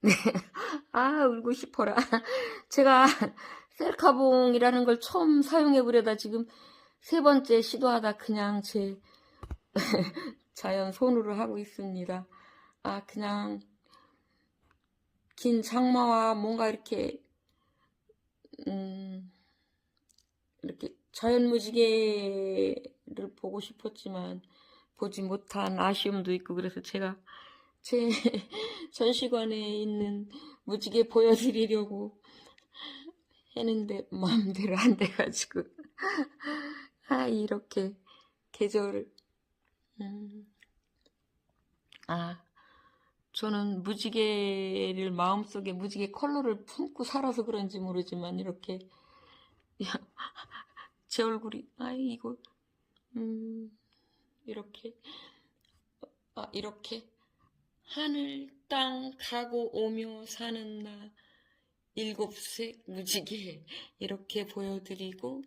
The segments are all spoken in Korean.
네. 아, 울고 싶어라. 제가 셀카봉이라는 걸 처음 사용해 보려다 지금 세 번째 시도하다 그냥 제 자연 손으로 하고 있습니다. 아, 그냥 긴 장마와 뭔가 이렇게, 음, 이렇게 자연 무지개를 보고 싶었지만 보지 못한 아쉬움도 있고 그래서 제가 제 전시관에 있는 무지개 보여드리려고 했는데 마음대로 안 돼가지고. 아 이렇게 계절을 음, 아 저는 무지개를 마음속에 무지개 컬러를 품고 살아서 그런지 모르지만 이렇게 제 얼굴이 아이 이거 음 이렇게 아 이렇게 하늘 땅 가고 오며 사는 나 일곱색 무지개 이렇게 보여드리고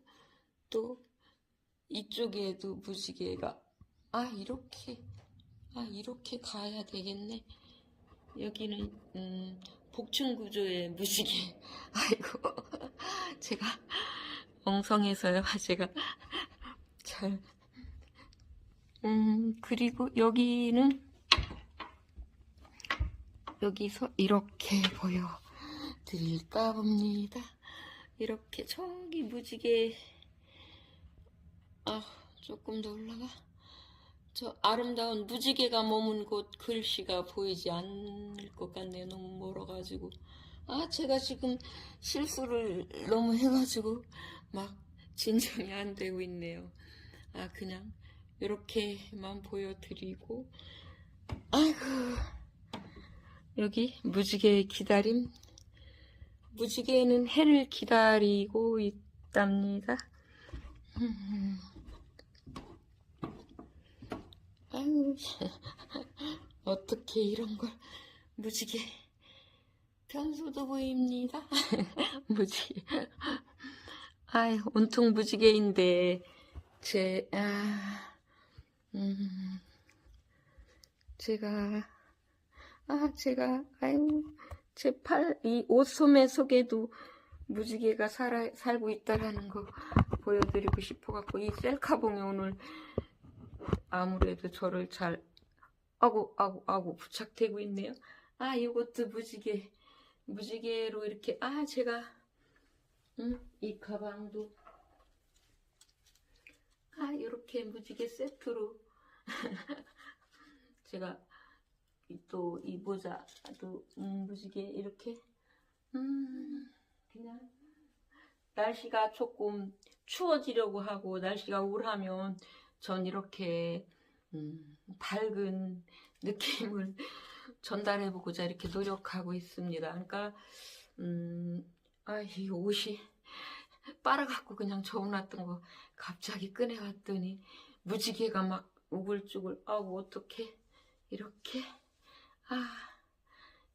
또 이쪽에도 무지개가. 아 이렇게. 아 이렇게 가야 되겠네. 여기는 음, 복층 구조의 무지개. 아이고 제가 엉성해서요. 제가 잘 음, 그리고 여기는 여기서 이렇게 보여드릴까 봅니다. 이렇게 저기 무지개 아 조금 더 올라가 저 아름다운 무지개가 머문 곳 글씨가 보이지 않을 것 같네요. 너무 멀어가지고 아 제가 지금 실수를 너무 해가지고 막 진정이 안 되고 있네요. 아 그냥 이렇게만 보여드리고 아이고 여기 무지개 기다림 무지개는 해를 기다리고 있답니다 음. 아유 어떻게 이런 걸 무지개 변소도 보입니다 무지개 아유 온통 무지개인데 제 아, 음, 제가 아, 제가, 아유, 제 팔, 이 옷소매 속에도 무지개가 살아, 살고 있다라는 거 보여드리고 싶어갖고, 이 셀카봉이 오늘 아무래도 저를 잘, 아고, 아고, 아고, 부착되고 있네요. 아, 이것도 무지개, 무지개로 이렇게, 아, 제가, 음, 이 가방도, 아, 이렇게 무지개 세트로, 제가, 또이 모자도 음, 무지개 이렇게. 음. 그냥 날씨가 조금 추워지려고 하고 날씨가 우울하면 전 이렇게 음, 밝은 느낌을 전달해 보고자 이렇게 노력하고 있습니다. 그러니까 음, 아이 옷이 빨아갖고 그냥 적어놨던 거 갑자기 꺼내왔더니 무지개가 막 우글쭈글 아우 어떡해. 이렇게 아,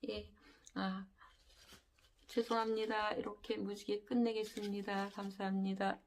예, 아, 죄송합니다. 이렇게 무지개 끝내겠습니다. 감사합니다.